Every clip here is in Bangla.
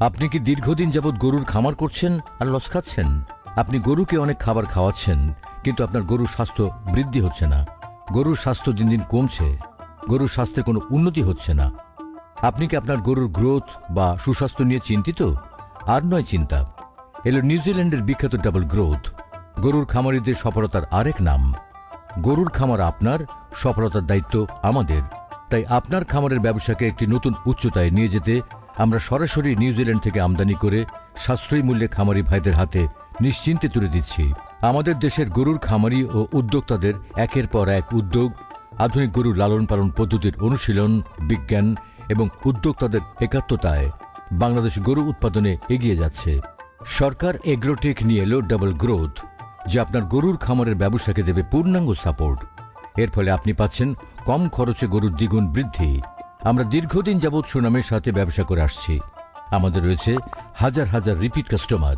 আপনি কি দীর্ঘদিন যাবৎ গরুর খামার করছেন আর লস খাচ্ছেন? আপনি গরুকে অনেক খাবার খাওয়াচ্ছেন, কিন্তু আপনার গরুর স্বাস্থ্য বৃদ্ধি হচ্ছে না। গরুর স্বাস্থ্য দিন দিন কমছে। গরুর স্বাস্থ্যের কোনো উন্নতি হচ্ছে না। আপনি কি আপনার গরুর গ্রোথ বা সুস্বাস্থ্য নিয়ে চিন্তিত? আর নয় চিন্তা। এলো নিউজিল্যান্ডের বিখ্যাত ডাবল গ্রোথ। গরুর খামারিদের সফলতার আরেক নাম। গরুর খামার আপনার, সফলতার দায়িত্ব আমাদের। তাই আপনার খামারের ব্যবসাকে একটি নতুন উচ্চতায় নিয়ে যেতে আমরা সরাসরি নিউজিল্যান্ড থেকে আমদানি করে সাশ্রয়ী মূল্যে খামারি ভাইদের হাতে নিশ্চিন্তে তুলে দিচ্ছি। আমাদের দেশের গরুর খামারি ও উদ্যোক্তাদের একের পর এক উদ্যোগ, আধুনিক গরুর লালন পালন পদ্ধতির অনুশীলন, বিজ্ঞান এবং উদ্যোক্তাদের একাত্মতায় বাংলাদেশ গরু উৎপাদনে এগিয়ে যাচ্ছে। সরকার এগ্রোটেক নিয়ে এলো ডাবল গ্রোথ, যা আপনার গরুর খামারের ব্যবসাকে দেবে পূর্ণাঙ্গ সাপোর্ট। এর ফলে আপনি পাচ্ছেন কম খরচে গরুর দ্বিগুণ বৃদ্ধি। আমরা দীর্ঘদিন যাবৎ সুনামের সাথে ব্যবসা করে আসছি। আমাদের রয়েছে হাজার হাজার রিপিট কাস্টমার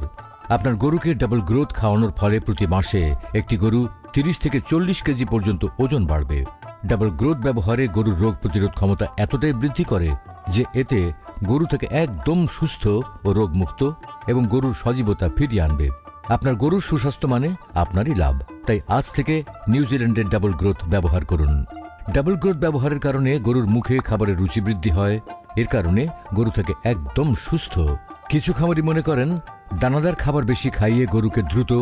আপনার গরুকে ডাবল গ্রোথ খাওয়ানোর ফলে প্রতি মাসে একটি গরু তিরিশ থেকে চল্লিশ কেজি পর্যন্ত ওজন বাড়বে। ডাবল গ্রোথ ব্যবহারে গরুর রোগ প্রতিরোধ ক্ষমতা এতটাই বৃদ্ধি করে যে এতে গরু থেকে একদম সুস্থ ও রোগমুক্ত এবং গরুর সজীবতা ফিরিয়ে আনবে। আপনার গরুর সুস্বাস্থ্য মানে আপনারই লাভ। তাই আজ থেকে নিউজিল্যান্ডের ডাবল গ্রোথ ব্যবহার করুন। ডাবল গ্রোথ ব্যবহারের কারণে গরুর মুখে খাবারের রুচি বৃদ্ধি হয়। এর কারণে গরু থেকে একদম সুস্থ। কিছু খামারি মনে করেন, দানাদার খাবার বেশি খাইয়ে গরুকে দ্রুত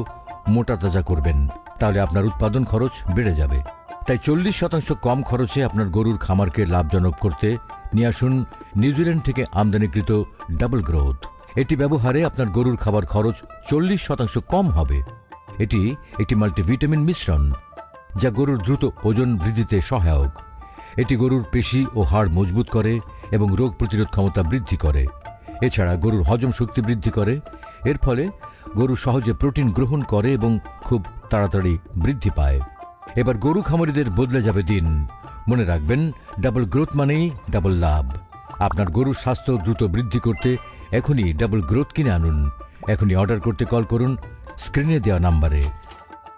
মোটা তাজা করবেন, তাহলে আপনার উৎপাদন খরচ বেড়ে যাবে। তাই চল্লিশ শতাংশ কম খরচে আপনার গরুর খামারকে লাভজনক করতে নিয়ে আসুন নিউজিল্যান্ড থেকে আমদানিকৃত ডাবল গ্রোথ। এটি ব্যবহারে আপনার গরুর খাবার খরচ চল্লিশ শতাংশ কম হবে। এটি একটি মাল্টিভিটামিন মিশ্রণ। যা গরুর দ্রুত ওজন বৃদ্ধিতে সহায়ক। এটি গরুর পেশি ও হাড় মজবুত করে এবং রোগ প্রতিরোধ ক্ষমতা বৃদ্ধি করে। এছাড়া গরুর হজম শক্তি বৃদ্ধি করে। এর ফলে গরু সহজে প্রোটিন গ্রহণ করে এবং খুব তাড়াতাড়ি বৃদ্ধি পায়। এবার গরু খামারিদের বদলে যাবে দিন। মনে রাখবেন, ডাবল গ্রোথ মানেই ডাবল লাভ। আপনার গরুর স্বাস্থ্য দ্রুত বৃদ্ধি করতে এখনই ডাবল গ্রোথ কিনে আনুন। এখনই অর্ডার করতে কল করুন, স্ক্রিনে দেওয়া নাম্বারে।